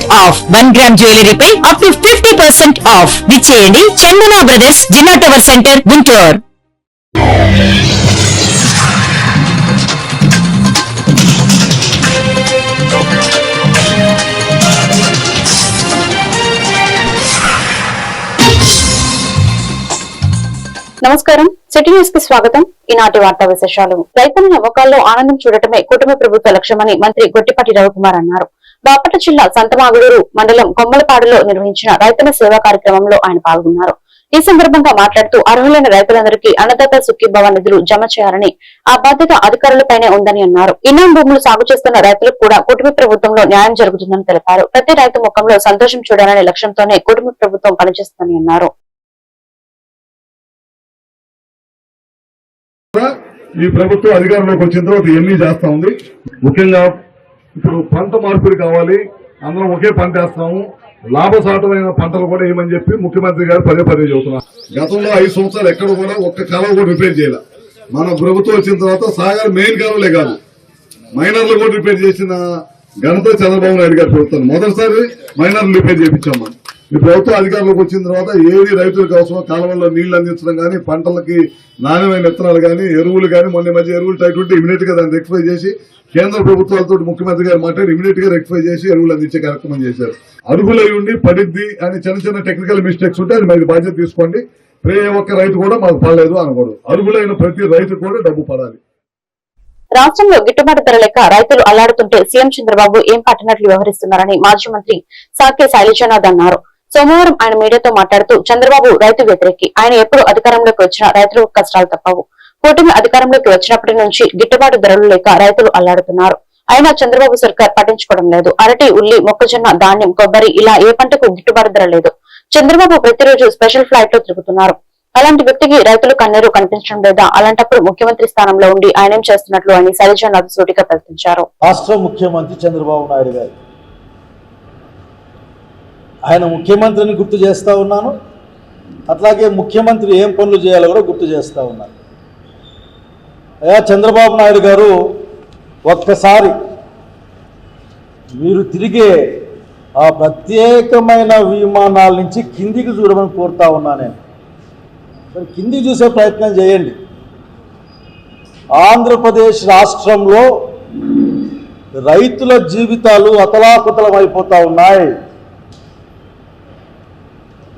off one gram jewellery pi up to fifty percent of. విచ్చేయండి Chandana brothers జిల్లా tower centre Guntur. నమస్కారం. City న్యూస్కి స్వాగతం. ఈనాటి వార్తా విశేషాలు. రైతుల నమ్మకాల్లో ఆనందం చూడటమే కుటుంబ ప్రభుత్వ లక్ష్యమని మంత్రి గొట్టిపాటి రవికుమార్ అన్నారు. బాపట్ల జిల్లా సంతమాగుడూరు మండలం కొమ్మలపాడులో నిర్వహించిన రైతుల సేవా కార్యక్రమంలో ఆయన పాల్గొన్నారు. ఈ సందర్భంగా మాట్లాడుతూ అర్హులైన రైతులందరికీ అన్నదాత సుఖీభవ నిధులు జమ చేయాలని ఆ బాధ్యత అధికారులపైనే ఉందని అన్నారు. ఇన్నాం భూములు సాగు చేస్తున్న రైతులకు కూడా కుటుంబ ప్రభుత్వంలో న్యాయం జరుగుతుందని తెలిపారు. ప్రతి రైతు ముఖంలో సంతోషం చూడాలనే లక్ష్యంతోనే కుటుంబ ప్రభుత్వం పనిచేస్తుందని అన్నారు. ఈ ప్రభుత్వం అధికారంలోకి వచ్చిన తర్వాత ఇవన్నీ చేస్తా ఉంది. ముఖ్యంగా ఇప్పుడు పంట మార్పిడి కావాలి అందరం ఒకే పంట వేస్తాము. లాభసాటమైన పంటలు కూడా ఏమని చెప్పి ముఖ్యమంత్రి గారు పదే పదే చెబుతున్నారు. గతంలో ఐదు సంవత్సరాలు ఎక్కడ కూడా ఒక్క కాలువ కూడా రిపేర్ చేయాల. మన ప్రభుత్వం వచ్చిన తర్వాత సాగర్ మెయిన్ కాలువలే కాదు. మైనర్లు కూడా రిపేర్ చేసిన ఘనత చంద్రబాబు నాయుడు గారు ప్రభుత్వం మొదటిసారి మైనర్లు రిపేర్ చేయించాం మనం. ఈ ప్రభుత్వం అధికారంలోకి వచ్చిన తర్వాత ఏది రైతులకు అవసరం కాలువల్లో నీళ్ళు అందించడం కానీ పంటలకి నాణ్యమైన విత్తనాలు కానీ ఎరువులు కానీ మొన్న మధ్య ఎరువులు టైట్ ఉంటే ఇమీడియట్గా దాన్ని రెక్టిఫై చేసి కేంద్ర ప్రభుత్వాలతో ముఖ్యమంత్రి గారు మాట్లాడి ఇమీడియట్గా రెక్టిఫై చేసి ఎరువులు అందించే కార్యక్రమం చేశారు. అడుగులై ఉండి పడిద్ది అని చిన్న చిన్న టెక్నికల్ మిస్టేక్స్ ఉంటే అది మీరు బాధ్యత తీసుకోండి. ప్రే ఒక్క రైతు కూడా మాకు పడలేదు అనకూడదు. అరుగులైన ప్రతి రైతు కూడా డబ్బు పడాలి. రాష్ట్రంలో గిట్టుబాటు ధర లెక్క రైతులు అల్లాడుతుంటే సీఎం చంద్రబాబు ఏం పట్టినట్లు వ్యవహరిస్తున్నారని మాజీ మంత్రి సాకే శైలజనాథ్ అన్నారు. సోమవారం ఆయన మీడియాతో మాట్లాడుతూ చంద్రబాబు రైతు వ్యతిరేకి. ఆయన ఎప్పుడు అధికారంలోకి వచ్చినా రైతులకు కష్టాలు తప్పవు. కూటమి అధికారంలోకి వచ్చినప్పటి నుంచి గిట్టుబాటు ధరలు లేక రైతులు అల్లాడుతున్నారు. అయినా చంద్రబాబు సర్కార్ పట్టించుకోవడం లేదు. అరటి ఉల్లి మొక్కజొన్న ధాన్యం కొబ్బరి ఇలా ఏ పంటకు గిట్టుబాటు ధర లేదు. చంద్రబాబు ప్రతిరోజు స్పెషల్ ఫ్లైట్లో తిరుగుతున్నారు. అలాంటి వ్యక్తికి రైతులు కన్నీరు కనిపించడం లేదా అలాంటప్పుడు ముఖ్యమంత్రి స్థానంలో ఉండి ఆయనేం చేస్తున్నట్లు అని శైలజానాథ్ సూటిగా ప్రకటించారు. రాష్ట్ర ముఖ్యమంత్రి చంద్రబాబు నాయుడు గారు ఆయన ముఖ్యమంత్రిని గుర్తు చేస్తూ ఉన్నాను. అట్లాగే ముఖ్యమంత్రి ఏం పనులు చేయాలో కూడా గుర్తు చేస్తూ ఉన్నాను. అయ్యా చంద్రబాబు నాయుడు గారు ఒక్కసారి మీరు తిరిగే ఆ ప్రత్యేకమైన విమానాల నుంచి కిందికి చూడమని కోరుతా ఉన్నా నేను. మరి కిందికి చూసే ప్రయత్నం చేయండి. ఆంధ్రప్రదేశ్ రాష్ట్రంలో రైతుల జీవితాలు అతలాకుతలం అయిపోతూ ఉన్నాయి.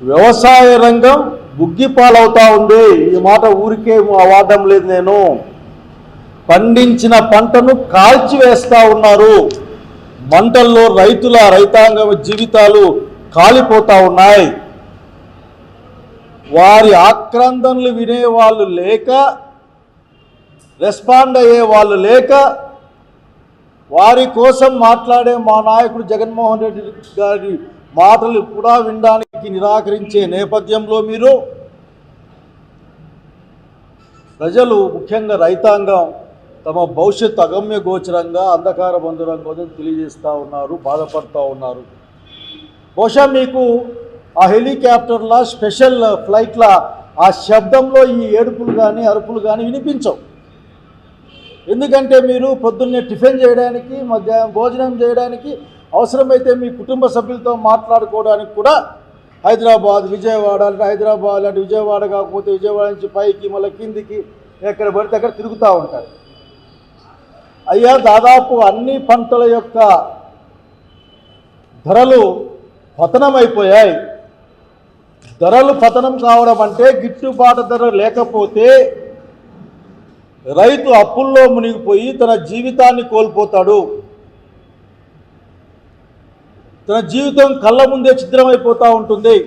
వ్యవసాయ రంగం బుగ్గిపాలవుతా ఉంది. ఈ మాట ఊరికే వాదం లేదు నేను. పండించిన పంటను కాల్చివేస్తా ఉన్నారు. మంటల్లో రైతుల రైతాంగం జీవితాలు కాలిపోతా ఉన్నాయి. వారి ఆక్రందనలు వినేవాళ్ళు లేక రెస్పాండ్ అయ్యే వాళ్ళు లేక వారి కోసం మాట్లాడే మా నాయకుడు జగన్మోహన్ రెడ్డి గారి మాటలు కూడా వినడానికి నిరాకరించే నేపథ్యంలో మీరు ప్రజలు ముఖ్యంగా రైతాంగం తమ భవిష్యత్తు అగమ్య గోచరంగా అంధకార బంధురంగా తెలియజేస్తూ ఉన్నారు బాధపడుతూ ఉన్నారు. బహుశా మీకు ఆ హెలికాప్టర్ల స్పెషల్ ఫ్లైట్ల ఆ శబ్దంలో ఈ ఏడుపులు కానీ అరుపులు కానీ వినిపించవు. ఎందుకంటే మీరు పొద్దున్నే టిఫిన్ చేయడానికి మధ్యాహ్నం భోజనం చేయడానికి అవసరమైతే మీ కుటుంబ సభ్యులతో మాట్లాడుకోవడానికి కూడా హైదరాబాద్ విజయవాడ అంటే హైదరాబాద్ అంటే విజయవాడ కాకపోతే విజయవాడ నుంచి పైకి మళ్ళీ కిందికి ఎక్కడ పడితే అక్కడ తిరుగుతూ ఉంటారు. అయ్యా దాదాపు అన్ని పంటల యొక్క ధరలు పతనమైపోయాయి. ధరలు పతనం కావడం అంటే గిట్టుబాటు ధర లేకపోతే రైతు అప్పుల్లో మునిగిపోయి తన జీవితాన్ని కోల్పోతాడు. తన జీవితం కళ్ళ ముందే చిత్రమైపోతూ ఉంటుంది.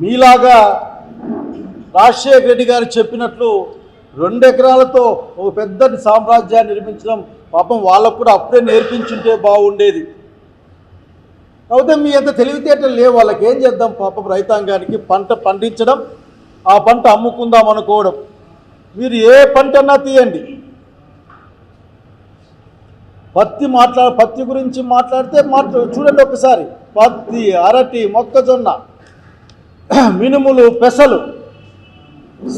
మీలాగా రాజశేఖర రెడ్డి గారు చెప్పినట్లు రెండు ఎకరాలతో ఒక పెద్ద సామ్రాజ్యాన్ని నిర్మించడం పాపం వాళ్ళకు కూడా అప్పుడే నేర్పించుంటే బాగుండేది. కాకపోతే మీ అంత తెలివితేటలు లేవు. వాళ్ళకి ఏం చేద్దాం? పాపం రైతాంగానికి పంట పండించడం ఆ పంట అమ్ముకుందాం అనుకోవడం. మీరు ఏ పంట అన్నా తీయండి. పత్తి మాట్లా పత్తి గురించి మాట్లాడితే మాట్లా చూడండి ఒకసారి. పత్తి అరటి మొక్కజొన్న మినుములు పెసలు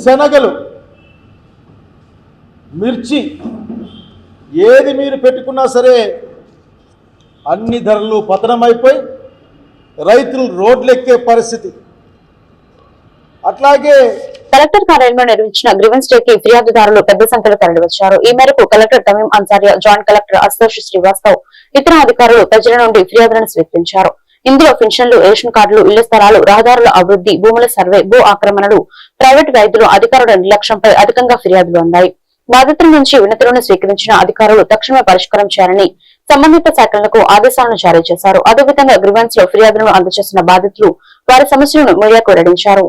శనగలు మిర్చి ఏది మీరు పెట్టుకున్నా సరే అన్ని ధరలు పతనమైపోయి రైతులు రోడ్లెక్కే పరిస్థితి. అట్లాగే కలెక్టర్ కార్యాలయంలో నిర్వహించిన గ్రీవెన్స్ డే కి ఫిర్యాదుదారులు పెద్ద సంఖ్యలో తరలివచ్చారు. ఈ మేరకు collector Tameem Ansariya joint collector Astosh Srivastav ఇతర అధికారులు ప్రజల నుండి ఫిర్యాదులను స్వీకరించారు. ఇందులో పెన్షన్లు రేషన్ కార్డులు ఇళ్ళ స్థలాలు రహదారుల అభివృద్ధి భూముల సర్వే భూ ఆక్రమణలు ప్రైవేట్ వైద్యులు అధికారుల నిర్లక్ష్యంపై అధికంగా ఫిర్యాదులు అందాయి. బాధితుల నుంచి వినతులను స్వీకరించిన అధికారులు తక్షణమే పరిష్కారం చేయాలని సంబంధిత శాఖలకు ఆదేశాలను జారీ చేశారు. అదేవిధంగా గ్రీవెన్స్లో ఫిర్యాదులను అందజేసిన బాధితులు వారి సమస్యలను మీడియాకు వెల్లడించారు.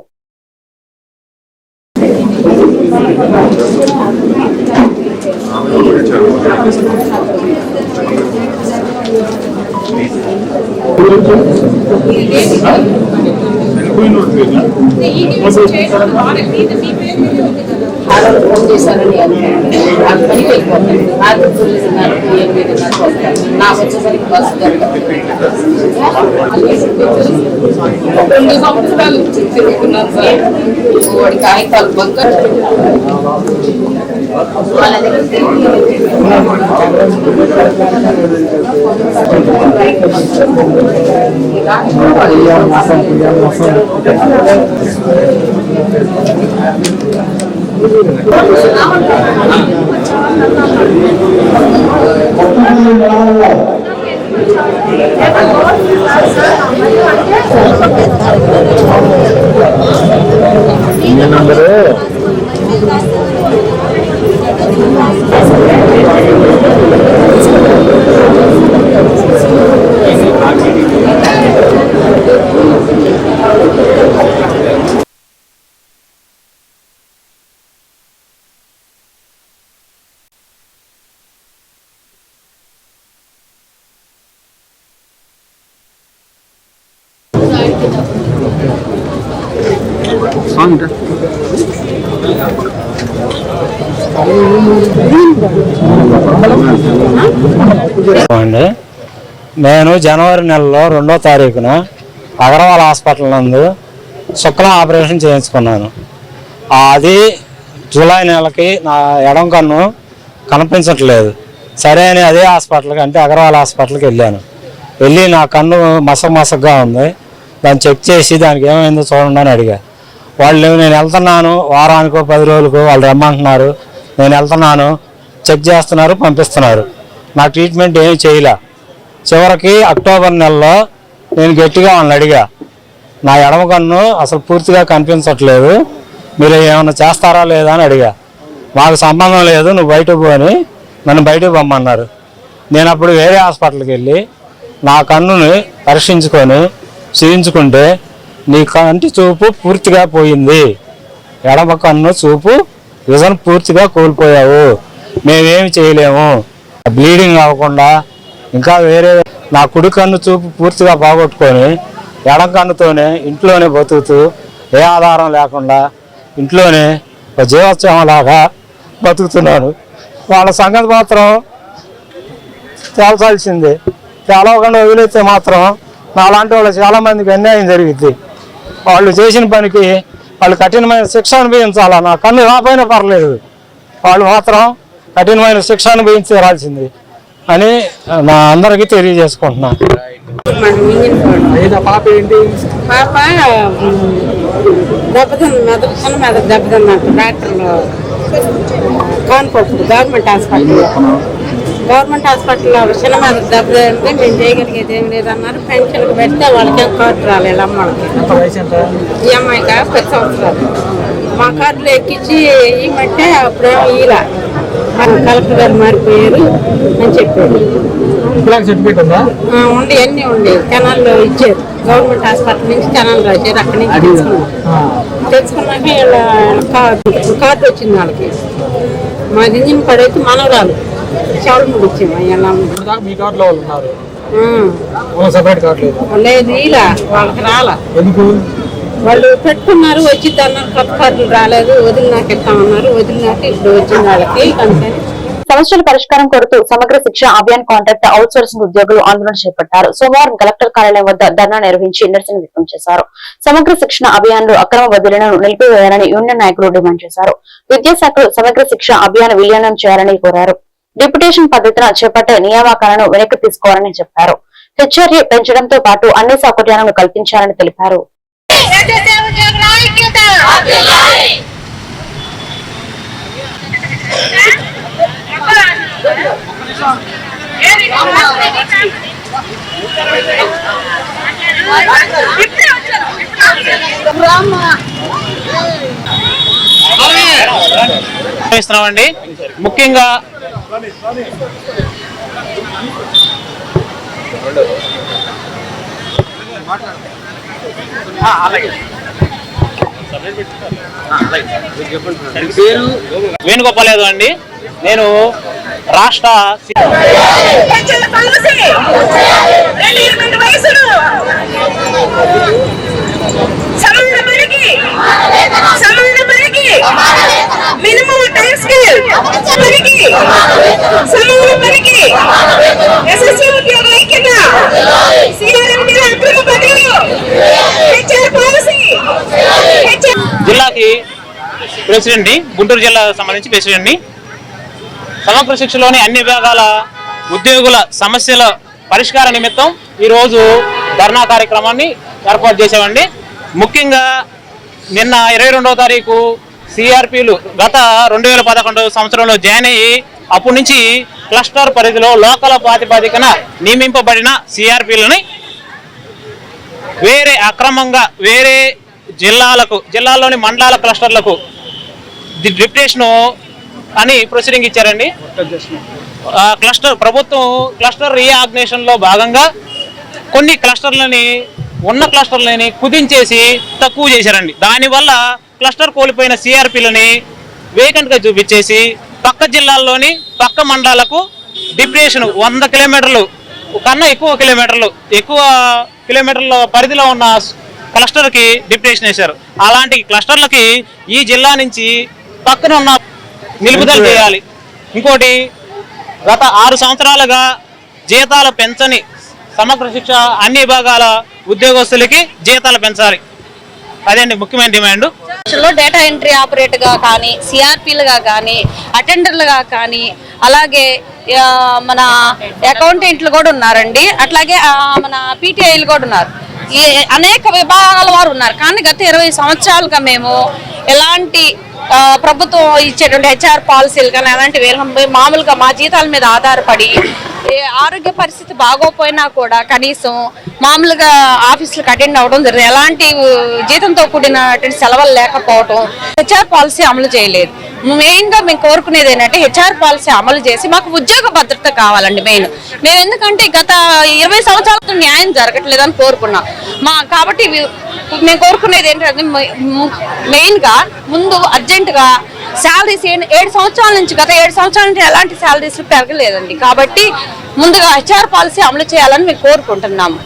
ఆడవాళ్ళు ఫోన్ చేశారని అది పనికి వెళ్ళిపోతాను నాకు వచ్చేసరికి బస్సు రెండు సంవత్సరాలు తిరుగుతున్నాను సార్ వాడి కాగితాలు బంక వాళ్ళ దగ్గర అండి నేను జనవరి నెలలో రెండో తారీఖున అగర్వాల్ హాస్పిటల్ నందు శుక్ల ఆపరేషన్ చేయించుకున్నాను. అది జూలై నెలకి నా ఎడం కన్ను కనిపించట్లేదు. సరే అని అదే హాస్పిటల్కి అంటే అగర్వాల్ హాస్పిటల్కి వెళ్ళాను. వెళ్ళి నా కన్ను మసక మసకగా ఉంది. దాన్ని చెక్ చేసి దానికి ఏమైందో చూడండి అని అడిగా. వాళ్ళు నేను వెళ్తున్నాను వారానికో పది రోజులకో వాళ్ళు రమ్మంటున్నారు. నేను వెళ్తున్నాను చెక్ చేస్తున్నారు పంపిస్తున్నారు. నా ట్రీట్మెంట్ ఏమి చేయలే. చివరికి అక్టోబర్ నెలలో నేను గట్టిగా వాళ్ళని అడిగా నా ఎడమ కన్ను అసలు పూర్తిగా కనిపించట్లేదు మీరు ఏమైనా చేస్తారా లేదా? అని అడిగా. మాకు సంబంధం లేదు నువ్వు బయటకు పోని నన్ను బయటకు పొమ్మన్నారు నేను అప్పుడు వేరే హాస్పిటల్కి వెళ్ళి నా కన్నుని పరీక్షించుకొని చూయించుకుంటే నీ కంటి చూపు పూర్తిగా పోయింది ఎడమ కన్ను చూపు విజన్ పూర్తిగా కోల్పోయావు. మేమేమి చేయలేము. బ్లీడింగ్ అవ్వకుండా ఇంకా వేరే నా కుడి కన్ను చూపు పూర్తిగా బాగొట్టుకొని ఎడం కన్నుతోనే ఇంట్లోనే బతుకుతూ ఏ ఆధారం లేకుండా ఇంట్లోనే ఒక జీవోత్సవం లాగా బతుకుతున్నాను. వాళ్ళ సంగతి మాత్రం తేల్చాల్సిందే. తేలవకుండా వదిలేస్తే మాత్రం నాలాంటి వాళ్ళు చాలామందికి అన్యాయం జరిగింది వాళ్ళు చేసిన పనికి వాళ్ళు కఠినమైన శిక్ష అనుభవించాలా? నా కన్ను రాపోయినా పర్లేదు. వాళ్ళు మాత్రం కఠినమైన శిక్ష అనుభవించి తీరాల్సింది అని నా అందరికీ తెలియజేసుకుంటున్నాను పాప దెబ్బతింది మెదడు చిన్న మెదడు దెబ్బతిన్నట్టు డాక్టర్లు. Kanpur government hospital. గవర్నమెంట్ హాస్పిటల్లో చిన్న మీద దెబ్బ తగిలితే మేము చేయగలిగేది ఏం లేదన్నారు. పెన్షన్కి పెడితే వాళ్ళకి కార్డు రాలేదు అమ్మలకి ఈ అమ్మాయికి? పది సంవత్సరాలు. మా కార్డులో ఎక్కించి ఇవ్వమంటే అప్పుడేమో ఇలా మన కలెక్టర్ గారు మారిపోయారు అని చెప్పారు. ఉందా? ఉండి అన్నీ ఉండి. కెనాల్లో ఇచ్చారు. గవర్నమెంట్ హాస్పిటల్ నుంచి కెనాల్ రాశారు. అక్కడి నుంచి తీసుకున్నాం తెచ్చుకున్నాక వీళ్ళ కార్డు కార్డు వచ్చింది వాళ్ళకి. మాది ఇంజిన్ పడైతే మనవరాలు. మీ కార్డులో ఉన్నారు? వాళ్ళకి సపరేట్ కార్డు లేదు. ఇలా వాళ్ళకి రాలా. ఎందుకు? వాళ్ళు పెట్టుకున్నారు వచ్చింది అన్నారు కొత్త కార్డులు రాలేదు వదిలినాక ఇస్తామన్నారు వదిలినాక ఇప్పుడు వచ్చింది వాళ్ళకి అందుకని సమస్యల పరిష్కారం కోరుతూ సమగ్ర శిక్ష అభియాన్ కాంట్రాక్ట్ అవుట్ సోర్సింగ్ ఉద్యోగులు ఆందోళన చేపట్టారు. సోమవారం కలెక్టర్ కార్యాలయం వద్ద ధర్నా నిర్వహించి నిరసన వ్యక్తం చేశారు. సమగ్ర శిక్షణ అభియాన్లో అక్రమ బదిలీలను నిలిపివేయాలని యూనియన్ నాయకులు డిమాండ్ చేశారు. విద్యాశాఖలు సమగ్ర శిక్ష అభియాన్ విలీనం చేయాలని కోరారు. డిప్యుటేషన్ పద్ధతిన చేపట్టే నియామకాలను వెనక్కి తీసుకోవాలని చెప్పారు. హెచ్ఆర్ఏ పెంచడంతో పాటు అన్ని సౌకర్యాలను కల్పించాలని తెలిపారు. ఇస్తున్నామండి ముఖ్యంగా వేణుగోపాల్ యాదవ్ అండి. నేను రాష్ట్ర జిల్లాకి ప్రెసిడెంట్ని గుంటూరు జిల్లా సంబంధించి ప్రెసిడెంట్ని సమగ్ర శిక్షలోని అన్ని విభాగాల ఉద్యోగుల సమస్యల పరిష్కార నిమిత్తం ఈరోజు ధర్నా కార్యక్రమాన్ని ఏర్పాటు చేసామండి ముఖ్యంగా నిన్న ఇరవై రెండవ తారీఖు సిఆర్పిలు గత రెండు వేల పదకొండు సంవత్సరంలో జాయిన్ అయ్యి అప్పటి నుంచి క్లస్టర్ పరిధిలో లోకల ప్రాతిపదికన నియమింపబడిన సిఆర్పిలని వేరే అక్రమంగా వేరే జిల్లాలకు జిల్లాలోని మండలాల క్లస్టర్లకు ది డిప్యుటేషన్ అని ప్రొసీడింగ్ ఇచ్చారండి. క్లస్టర్ ప్రభుత్వం క్లస్టర్ రీఆర్గనైజేషన్లో భాగంగా కొన్ని క్లస్టర్లని ఉన్న క్లస్టర్లని కుదించేసి తక్కువ చేశారండి. దానివల్ల క్లస్టర్ కోల్పోయిన సిఆర్పిలని వేకెంట్గా చూపించేసి పక్క జిల్లాల్లోని పక్క మండలాలకు డిప్యుటేషన్ వంద కిలోమీటర్లు కన్నా ఎక్కువ కిలోమీటర్లు ఎక్కువ కిలోమీటర్ల పరిధిలో ఉన్న క్లస్టర్కి డిప్యుటేషన్ వేశారు. అలాంటి క్లస్టర్లకి ఈ జిల్లా నుంచి పక్కన ఉన్న నిలుపుదల చేయాలి. ఇంకోటి గత ఆరు సంవత్సరాలుగా జీతాలు పెంచని సమగ్ర శిక్ష అన్ని విభాగాల ఉద్యోగస్తులకి జీతాలు పెంచాలి. అదండి ముఖ్యమైన డిమాండ్. లో డేటా ఎంట్రీ ఆపరేటర్గా కానీ సిఆర్పీలుగా కానీ అటెండర్లుగా కానీ అలాగే మన అకౌంటెంట్లు కూడా ఉన్నారండి. అట్లాగే మన పీటీఐలు కూడా ఉన్నారు. ఈ అనేక విభాగాల వారు ఉన్నారు. కానీ గత ఇరవై సంవత్సరాలుగా మేము ఎలాంటి ప్రభుత్వం ఇచ్చేటువంటి హెచ్ఆర్ పాలసీలు కానీ అలాంటివి మామూలుగా మా జీతాల మీద ఆధారపడి ఆరోగ్య పరిస్థితి బాగోపోయినా కూడా కనీసం మామూలుగా ఆఫీసులకు అటెండ్ అవ్వడం జరిగింది ఎలాంటి జీతంతో కూడినటువంటి సెలవులు లేకపోవడం హెచ్ఆర్ పాలసీ అమలు చేయలేదు. మెయిన్గా మేము కోరుకునేది ఏంటంటే హెచ్ఆర్ పాలసీ అమలు చేసి మాకు ఉద్యోగ భద్రత కావాలండి మెయిన్. మేము ఎందుకంటే గత ఇరవై సంవత్సరాలతో న్యాయం జరగట్లేదని కోరుకున్నాం. మా కాబట్టి మేము కోరుకునేది ఏంటంటే మెయిన్గా ముందు అర్జెంట్ రీసెంట్గా శాలరీస్ ఏడు సంవత్సరాల నుంచి గత ఏడు సంవత్సరాల నుంచి ఎలాంటి శాలరీస్ పెరగలేదండి. కాబట్టి ముందుగా హెచ్ఆర్ పాలసీ అమలు చేయాలని మేము కోరుకుంటున్నాము.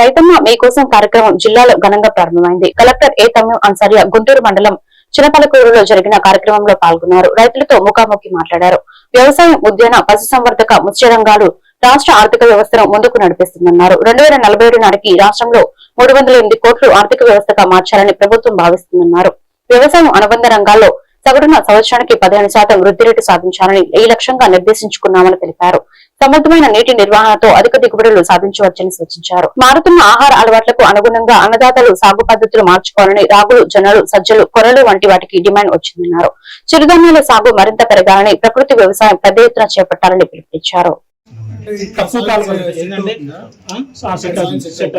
రైతమ్మ మీకోసం కార్యక్రమం జిల్లాలో ఘనంగా ప్రారంభమైంది. కలెక్టర్ ఏ తమ్యం అన్సారియా గుంటూరు మండలం చినపలకూరులో జరిగిన కార్యక్రమంలో పాల్గొన్నారు. రైతులతో ముఖాముఖి మాట్లాడారు. వ్యవసాయం ఉద్యాన పశుసంవర్ధక మత్స్య రంగాలు రాష్ట్ర ఆర్థిక వ్యవస్థను ముందుకు నడిపిస్తుందన్నారు. రెండు వేల నలభై ఏడు నాటికి రాష్ట్రంలో మూడు వందల ఎనిమిది కోట్లు ఆర్థిక వ్యవస్థగా మార్చాలని ప్రభుత్వం భావిస్తుందన్నారు. వ్యవసాయం అనుబంధ రంగాల్లో సగటున సంవత్సరానికి పదిహేను శాతం వృద్ధి రేటు సాధించాలని ఈ లక్ష్యంగా నిర్దేశించుకున్నామని తెలిపారు. సమర్థమైన నీటి నిర్వహణతో అధిక దిగుబడులు సాధించవచ్చని సూచించారు. మారుతున్న ఆహార అలవాట్లకు అనుగుణంగా అన్నదాతలు సాగు పద్ధతులు మార్చుకోవాలని రాగులు జొన్నలు సజ్జలు కొర్రలు వంటి వాటికి డిమాండ్ వచ్చిందన్నారు. చిరుధాన్యాల సాగు మరింత పెరగాలని ప్రకృతి వ్యవసాయం పెద్ద ఎత్తున చేపట్టాలని పిలుపునిచ్చారు. సెట్ సెట్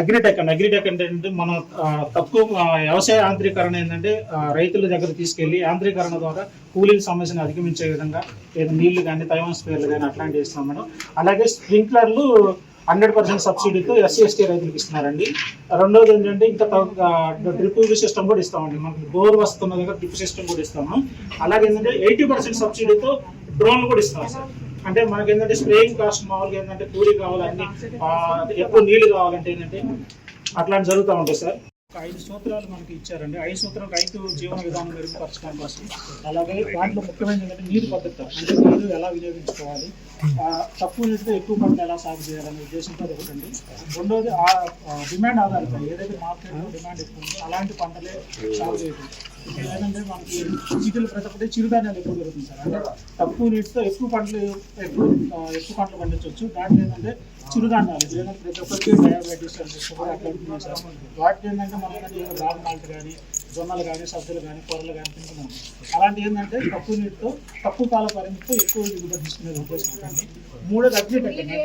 అగ్రిటెక్ అండి. అగ్రిటెక్ అంటే ఏంటంటే మనం తక్కువ వ్యవసాయ యాంత్రీకరణ ఏంటంటే రైతుల దగ్గర తీసుకెళ్ళి యాంత్రీకరణ ద్వారా కూలీల సమస్యను అధిగమించే విధంగా ఏదో నీళ్ళు కానీ తైవాన్ స్పేర్లు కానీ అట్లాంటివి ఇస్తాం మేడం అలాగే స్ప్రింక్లర్లు హండ్రెడ్ పర్సెంట్ సబ్సిడీతో ఎస్సీ ఎస్టీ రైతులకు ఇస్తున్నారండి. రెండోది ఏంటంటే ఇంకా డ్రిప్ సిస్టమ్ కూడా ఇస్తామండి. మనకి బోర్ వస్తున్న దగ్గర డ్రిప్ సిస్టమ్ కూడా ఇస్తాము అలాగే ఏంటంటే ఎయిటీ పర్సెంట్ సబ్సిడీతో డ్రోన్లు కూడా ఇస్తాం సార్. అంటే మనకి ఏంటంటే స్ప్రేయింగ్ కాస్ట్ మామూలుగా ఏంటంటే కూలీ కావాలని ఎక్కువ నీళ్ళు కావాలంటే ఏంటంటే అట్లాంటి జరుగుతూ ఉంటుంది సార్. ఒక ఐదు సూత్రాలు మనకి ఇచ్చారండి. ఐదు సూత్రాలు రైతు జీవన విధానం మెరుగుపరచడం కోసం. అలాగే దాంట్లో ముఖ్యమైనది ఏంటంటే నీరు పద్ధతి అంటే నీరు ఎలా వినియోగించుకోవాలి? తక్కువ నీటితో ఎక్కువ పంట ఎలా సాగు చేయాలనే ఉద్దేశంతో ఒకటండి. రెండోది ఆ డిమాండ్ ఆధారిత ఏదైతే మార్కెట్లో డిమాండ్ ఎక్కువ ఉందో అలాంటి పంటలే సాగు చేయకుండా ఏంటంటే మనకి సిటీలు ప్రతి ఒక్కటి చిరుధాన్యాలు ఎక్కువ దొరుకుతుంది సార్. అంటే తక్కువ నీటితో ఎక్కువ పంటలు ఎక్కువ ఎక్కువ పంటలు పండించవచ్చు. దాంట్లో ఏంటంటే చిరుధాన్యాలు ఏదైనా ప్రతి ఒక్కరికి డయాబెటీస్ అని షుగర్ అట్లాంటివి సార్. వాటికి ఏంటంటే మనం ఏంటంటే మాల్ట్ కానీ జొన్నలు కానీ సబ్జీలు కానీ కూరలు కానీ తింటున్నాం. అలాంటి ఏంటంటే తక్కువ నీటితో తక్కువ కాల పరిమితితో ఎక్కువ దిగుబడి తీసుకునే ఉద్దేశం కానీ మూడోది అగ్రిటెక్ అంటే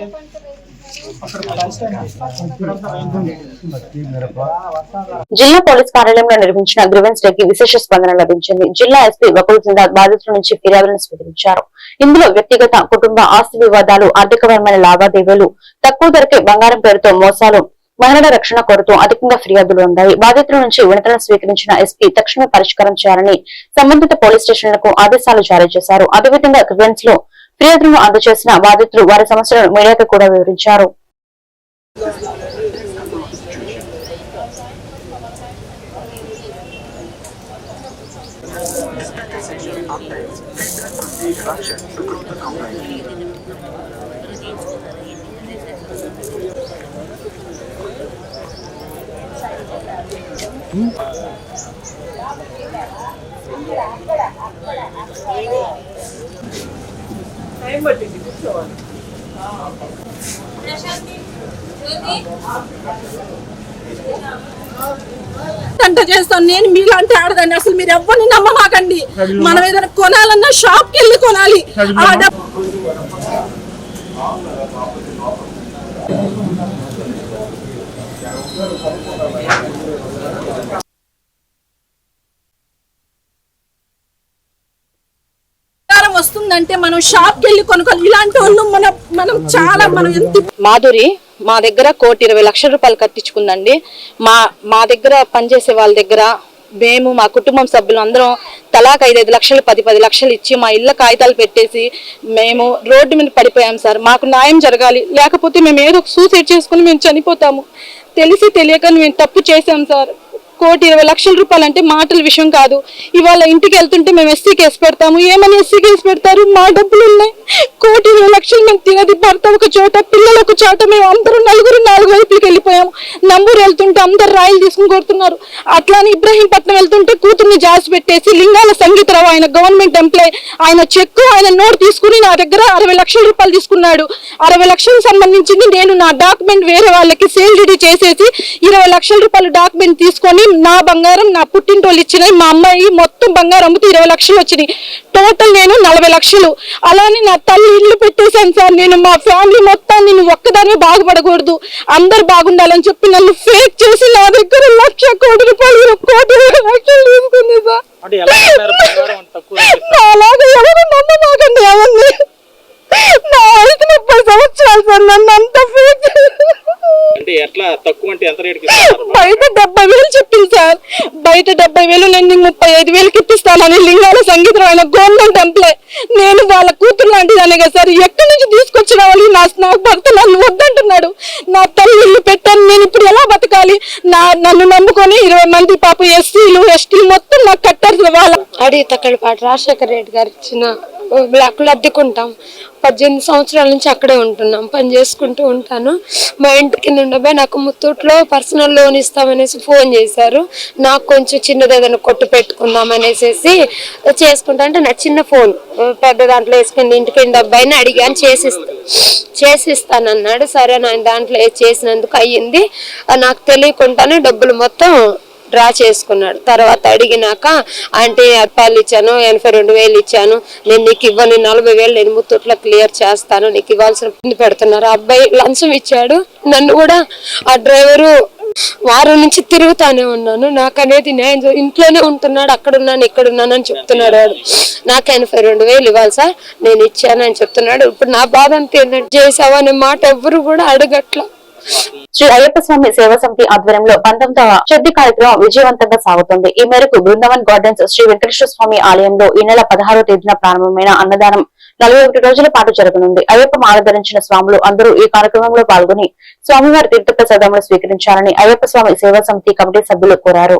జిల్లా పోలీస్ కార్యాలయంలో నిర్మించిన గ్రివెన్స్ డేకి విశేష స్పందన లభించింది. జిల్లా ఎస్పీ వకుల్ జిందాల్ బాధితుల నుంచి ఫిర్యాదులను స్వీకరించారు. ఇందులో వ్యక్తిగత కుటుంబ ఆస్తి వివాదాలు ఆర్థికపరమైన లావాదేవీలు తక్కువ ధరకే బంగారం పేరుతో మోసాలు మహిళల రక్షణ కోరుతూ అధికంగా ఫిర్యాదులు ఉన్నాయి. బాధితుల నుంచి వినతులను స్వీకరించిన ఎస్పీ తక్షణమే పరిష్కారం చేయాలని సంబంధిత పోలీస్ స్టేషన్లకు ఆదేశాలు జారీ చేశారు. అదేవిధంగా గ్రివెన్స్లో ఫిర్యాదులను అందజేసిన బాధితులు వారి సమస్యలను మీడియాకు కూడా వివరించారు. అంట చేస్తాను. నేను మీలాంటి ఆడదాన్ని అసలు మీరు ఎవరిని నమ్మమాకండి. మనం ఏదైనా కొనాలన్నా షాప్కి వెళ్ళి కొనాలి వస్తుందంటే మనం షాప్కి వెళ్ళి కొనుక్కోవాలి. ఇలాంటి వాళ్ళు మనం మనం చాలా మనం ఎంత మాధురి మా దగ్గర కోటి ఇరవై లక్షల రూపాయలు కట్టించుకుందండి. మా మా దగ్గర పనిచేసే వాళ్ళ దగ్గర మేము మా కుటుంబం సభ్యులు అందరం తలాక్ ఐదైదు లక్షలు పది పది లక్షలు ఇచ్చి మా ఇళ్ళ కాగితాలు పెట్టేసి మేము రోడ్డు మీద పడిపోయాం సార్. మాకు న్యాయం జరగాలి. లేకపోతే మేము ఏదో ఒక సూసైడ్ చేసుకుని మేము చనిపోతాము. తెలిసి తెలియక మేము తప్పు చేసాం సార్. కోటి ఇరవై లక్షల రూపాయలు అంటే మాటల విషయం కాదు. ఇవాళ ఇంటికి వెళ్తుంటే మేము ఎస్సీ కేసు పెడతాము. ఏమని ఎస్సీ కేసు పెడతారు? మా డబ్బులు ఉన్నాయి కోటి ఇరవై లక్షలు మేము తినది భర్త ఒక చోట పిల్లలు ఒక చోట మేము అందరూ నలుగురు నాలుగు వైపులకి వెళ్ళిపోయాము. నంబూరు వెళ్తుంటే అందరు రాయలు తీసుకుని కొడుతున్నారు. అట్లానే ఇబ్రహీంపట్నం వెళ్తుంటే కూతుర్ని జాసి పెట్టేసి లింగాల సంగీతరావు ఆయన గవర్నమెంట్ ఎంప్లాయ్ ఆయన చెక్కు ఆయన నోట్ తీసుకుని నా దగ్గర అరవై లక్షల రూపాయలు తీసుకున్నాడు. అరవై లక్షలకు సంబంధించింది నేను నా డాక్యుమెంట్ వేరే వాళ్ళకి సేల్ రెడీ చేసేసి ఇరవై లక్షల రూపాయలు డాక్యుమెంట్ తీసుకొని నా బంగారం నా పుట్టింటోళ్ళు ఇచ్చినాయి మా అమ్మాయి మొత్తం బంగారం అమ్మితే ఇరవై లక్షలు వచ్చినాయి. టోటల్ నేను నలభై లక్షలు. అలానే నా తల్లి ఇల్లు పెట్టేశాను సార్. నేను మా ఫ్యామిలీ మొత్తం నేను ఒక్కదానే బాగుపడకూడదు. అందరు బాగుండాలని చెప్పి నన్ను ఫేక్ చేసి నా దగ్గర లక్ష కోటి రూపాయలు కోటి లక్షలు తీసుకుంది సార్? నాలాగా ఎవరు నమ్మమాకండి అవన్నీ నా వయసు ముప్పై సంవత్సరాలు సార్ నన్ను అంత ఫేక్ అంటే ఎట్లా? తక్కువ అంటే ఎంత రేటుకి? బయట డెబ్బై వేలు చెప్పింది సార్. బయట డెబ్బై వేలు నేను ముప్పై ఐదు వేలకి ఇప్పిస్తానని లింగాల సంగీతం ఆయన గవర్నమెంట్ ఎంప్లాయ్. నేను వాళ్ళ కూతురు లాంటిదానే కదా సార్. ఎక్కడి నుంచి తీసుకొచ్చి వచ్చిన వాళ్ళు నా నాకు భర్త నన్ను వద్దంటున్నాడు. నా తల్లి ఇల్లు పెట్టాను నేను ఇప్పుడు ఎలా బతకాలి? నా నన్ను నమ్ముకొని ఇరవై మంది పాప ఎస్సీలు ఎస్టీలు మొత్తం నాకు కట్టారు వాళ్ళ అడిగి తక్కడిపాటి రాజశేఖర రెడ్డి గారు ఇచ్చిన బ్లాక్లో అద్దెకుంటాం. పద్దెనిమిది సంవత్సరాల నుంచి అక్కడే ఉంటున్నాం పని చేసుకుంటూ ఉంటాను. మా ఇంటి కింద ఉండబోయి నాకు ముత్తూట్లో పర్సనల్ లోన్ ఇస్తామనేసి ఫోన్ చేశారు. నాకు కొంచెం చిన్నది ఏదైనా కొట్టు పెట్టుకుందాం అనేసి చేసుకుంటా అంటే నా చిన్న ఫోన్ పెద్ద దాంట్లో వేసుకుని ఇంటికి డబ్బాయిని అడిగాను చేసిస్తా చేసిస్తానన్నాడు. సరే నా దాంట్లో చేసినందుకు అయ్యింది. నాకు తెలియకుండానే డబ్బులు మొత్తం డ్రా చేసుకున్నాడు. తర్వాత అడిగినాక ఆంటీ అప్పాలు ఇచ్చాను ఎనభై రెండు వేలు ఇచ్చాను. నేను నీకు ఇవ్వను నలభై వేలు నేను ముత్తూట్లో క్లియర్ చేస్తాను నీకు ఇవ్వాల్సిన పిండి పెడుతున్నారు. ఆ అబ్బాయి లంచం ఇచ్చాడు. నన్ను కూడా ఆ డ్రైవరు వారం నుంచి తిరుగుతానే ఉన్నాను. నాకు అనేది న్యాయం ఇంట్లోనే ఉంటున్నాడు అక్కడ ఉన్నాను ఇక్కడ ఉన్నాను అని చెప్తున్నాడు వాడు. నాకు ఎనభై రెండు వేలు ఇవ్వాలి సార్ నేను ఇచ్చాను అని చెప్తున్నాడు. ఇప్పుడు నా బాధ అంతా ఏంటంటే చేసావా అనే మాట ఎవ్వరు కూడా అడగట్లా. శ్రీ అయ్యప్ప స్వామి సేవా సమితి ఆధ్వర్యంలో పంతొమ్మిదవ శుద్ధి కార్యక్రమం విజయవంతంగా సాగుతుంది. ఈ మేరకు బృందావన్ గార్డెన్స్ శ్రీ వెంకటేశ్వర స్వామి ఆలయంలో ఈ నెల పదహారో తేదీన ప్రారంభమైన అన్నదానం నలభై ఒకటి రోజుల పాటు జరగనుంది. అయ్యప్ప మాలధరించిన స్వాములు అందరూ ఈ కార్యక్రమంలో పాల్గొని స్వామివారి తీర్థ ప్రసాదములు స్వీకరించాలని అయ్యప్ప స్వామి సేవా సమితి కమిటీ సభ్యులు కోరారు.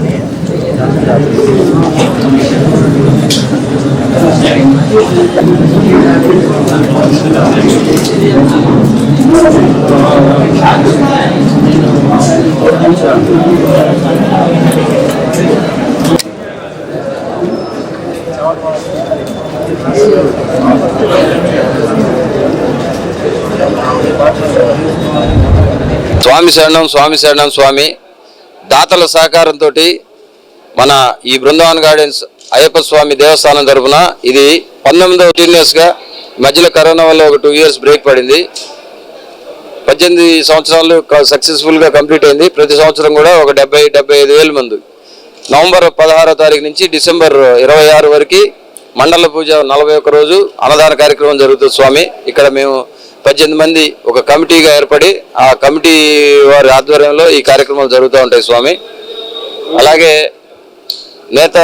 ね。స్వామి శరణం స్వామి శరణం స్వామి. దాతల సహకారంతో మన ఈ బృందావన్ గార్డెన్స్ అయ్యప్ప స్వామి దేవస్థానం తరఫున ఇది పంతొమ్మిదవ గా మధ్యలో కరోనా వల్ల ఒక టూ ఇయర్స్ బ్రేక్ పడింది. పద్దెనిమిది సంవత్సరాలు సక్సెస్ఫుల్గా కంప్లీట్ అయింది. ప్రతి సంవత్సరం కూడా ఒక డెబ్బై డెబ్బై ఐదు వేల మంది. నవంబర్ పదహారో తారీఖు నుంచి డిసెంబర్ ఇరవై ఆరు వరకు మండల పూజ నలభై ఒక్క రోజు అన్నదాన కార్యక్రమం జరుగుతుంది స్వామి. ఇక్కడ మేము పద్దెనిమిది మంది ఒక కమిటీగా ఏర్పడి ఆ కమిటీ వారి ఆధ్వర్యంలో ఈ కార్యక్రమాలు జరుగుతూ ఉంటాయి స్వామి. అలాగే నేత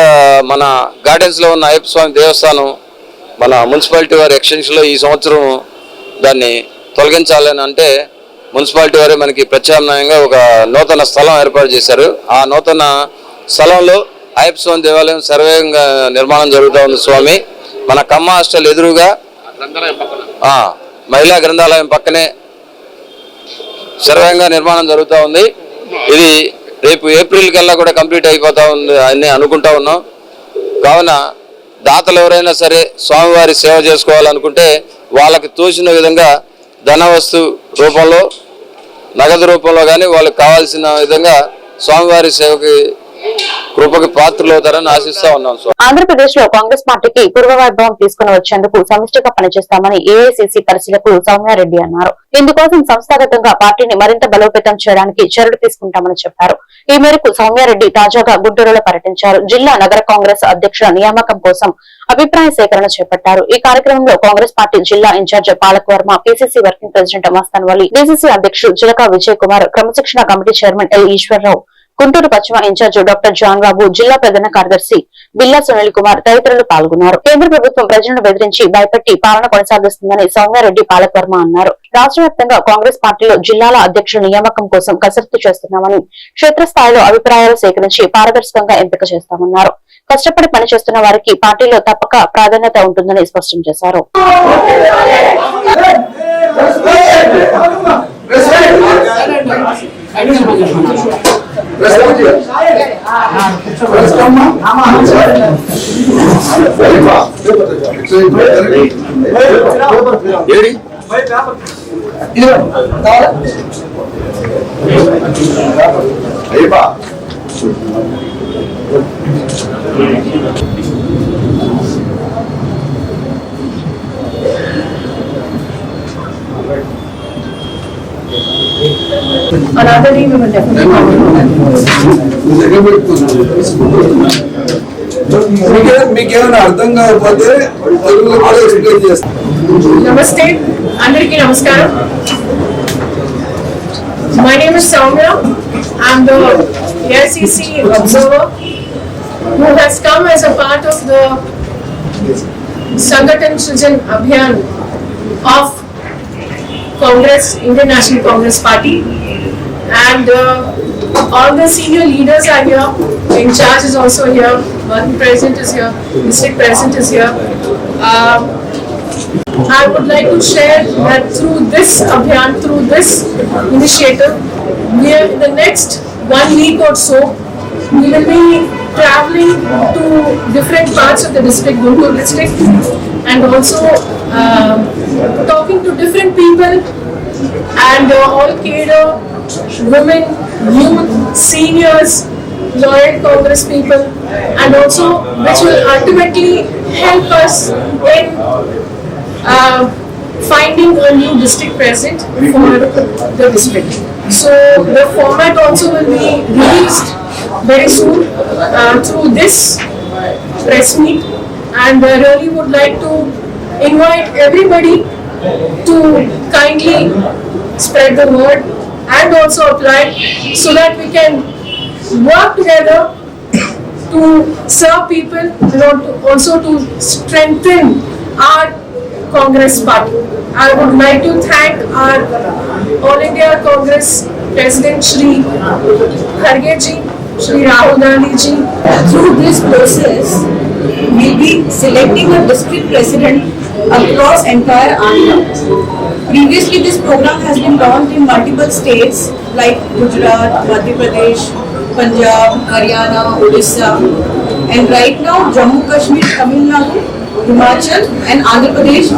మన గార్డెన్స్లో ఉన్న అయ్యప్ప స్వామి దేవస్థానం మన మున్సిపాలిటీ వారి ఎక్స్టెన్షన్లో ఈ సంవత్సరం దాన్ని తొలగించాలని అంటే మున్సిపాలిటీ వారే మనకి ప్రత్యామ్నాయంగా ఒక నూతన స్థలం ఏర్పాటు చేశారు. ఆ నూతన స్థలంలో అయ్యప్ప స్వామి దేవాలయం సర్వేయంగా నిర్మాణం జరుగుతూ ఉంది స్వామి. మన కమ్మ హాస్టల్ ఎదురుగా మహిళా గ్రంథాలయం పక్కనే సర్వంగా నిర్మాణం జరుగుతూ ఉంది. ఇది రేపు ఏప్రిల్ కల్లా కూడా కంప్లీట్ అయిపోతా ఉంది అని అనుకుంటా ఉన్నాం. కావున దాతలు ఎవరైనా సరే స్వామివారి సేవ చేసుకోవాలనుకుంటే వాళ్ళకి తోచిన విధంగా ధన వస్తు రూపంలో నగదు రూపంలో కానీ వాళ్ళకి కావాల్సిన విధంగా స్వామివారి సేవకి కృపకి పాత్రలవుతారని ఆశిస్తా ఉన్నాం ఆంధ్రప్రదేశ్లో కాంగ్రెస్ పార్టీకి పూర్వ వైభవం తీసుకుని వచ్చేందుకు సమిష్టిగా పనిచేస్తామని ఏఐసిసి పరిశీలకు సౌమ్యారెడ్డి అన్నారు. ఇందుకోసం సంస్థాగతంగా పార్టీని మరింత బలోపేతం చేయడానికి చర్యలు తీసుకుంటామని చెప్పారు. ఈ మేరకు సౌమ్యారెడ్డి తాజాగా గుంటూరులో పర్యటించారు. జిల్లా నగర కాంగ్రెస్ అధ్యక్షుల నియామకం కోసం అభిప్రాయ సేకరణ చేపట్టారు. ఈ కార్యక్రమంలో కాంగ్రెస్ పార్టీ జిల్లా in charge Palak Varma PCC working president Mastan Vali DCC అధ్యక్షుడు జిలకా విజయ్ కుమార్ క్రమశిక్షణ committee chairman L Eswara Rao Guntur పశ్చిమ ఇన్ఛార్జ్ డాక్టర్ జాన్ బాబు జిల్లా ప్రధాన కార్యదర్శి బిల్లా సునీల్ కుమార్ తదితరులు పాల్గొన్నారు. కేంద్ర ప్రభుత్వం ప్రజలను బెదిరించి భయపెట్టి పాలన కొనసాగిస్తుందని సౌమ్యారెడ్డి పాలకవర్మ అన్నారు. రాష్ట్ర వ్యాప్తంగా కాంగ్రెస్ పార్టీలో జిల్లాల అధ్యక్షుల నియామకం కోసం కసరత్తు చేస్తున్నామని క్షేత్రస్థాయిలో అభిప్రాయాలు సేకరించి పారదర్శకంగా ఎంపిక చేస్తామన్నారు. కష్టపడి పనిచేస్తున్న వారికి పార్టీలో తప్పక ప్రాధాన్యత ఉంటుందని స్పష్టం చేశారు. ఏడి Another day we will definitely come మీకేమైనా అర్థం కాకపోతే తెలుగులో కూడా ఎక్స్ప్లెయిన్ చేస్తాను Namaste, అందరికీ నమస్కారం. My name is Soumya. I'm the AICC observer who has come as a part of the Sangathan Srijan Abhiyan of Congress, Indian National Congress Party. And uh, all the senior leaders are here. In charge is also here. One president is here. District president is here. Um, I would like to share that through this Abhiyan, through this initiative, we are in the next one week or so, we will be traveling to different parts of the district, Guntur district, and also um, talking to different people and uh, all cadre, women, youth, seniors, loyal Congress people, and also which will ultimately help us in uh, finding a new district president for the district. So the format also will be released very soon uh, through this press meet and I really would like to invite everybody to kindly spread the word and also applied so that we can work together to serve people and al- also to strengthen our Congress party. I would like to thank our All India Congress President Shri Kharge ji, Shri Rahul Gandhi ji. through this process, we'll be selecting a district president across entire Andhra. Previously, this program has been launched in multiple states like Gujarat, Madhya Pradesh, Punjab, Haryana, Odisha, and right now Jammu Kashmir, Tamil Nadu, Himachal, and Andhra Pradesh.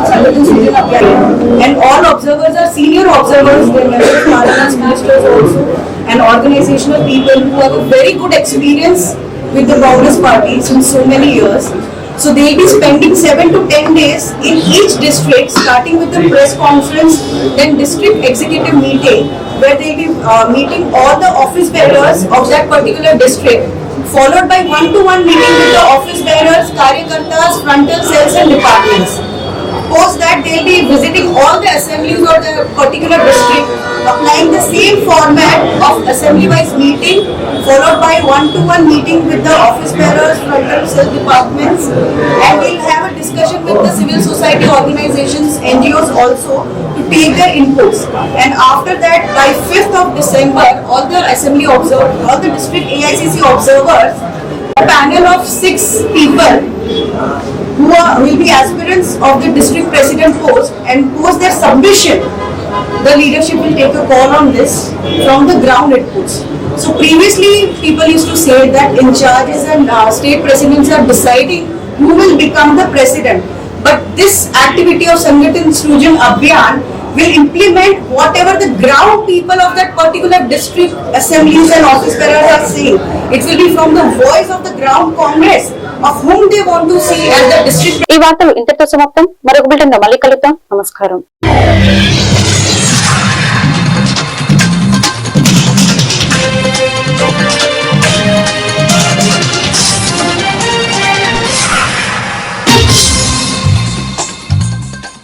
And all observers are senior observers, they are members of parliament, ministers also, and organizational people who have a very good experience with the Congress party since so many years. So they'll be spending seven to ten days in each district, starting with the press conference, then district executive meeting, where they'll be uh, meeting all the office bearers of that particular district, followed by one-to-one meeting with the office bearers, karyakartas, frontal cells and departments. Post that they'll be visiting all the assemblies of the particular district, applying the same format of assembly-wise meeting, followed by one-to-one meeting with the office bearers, frontal cell departments, and we'll have a discussion with the civil society organizations, NGOs also, to take their inputs. And after that, by 5th of December, all the assembly observers, all the district AICC observers, a panel of six people who are, will be aspirants of the district president post and post their submission, the leadership will take a call on this from the ground it inputs. So previously, people used to say that in charges and uh, state presidents are deciding who will become the president. But this activity of Sangathan Srujan Abhiyan will implement whatever the ground people of that particular district assemblies and office bearers are saying. It will be from the voice of the ground congress of whom they want to see as the district ఈ వార్తలు ఇంతటితో సమాప్తం. మరొక బిల్టన్ మళ్ళీ కలుద్దాం. నమస్కారం.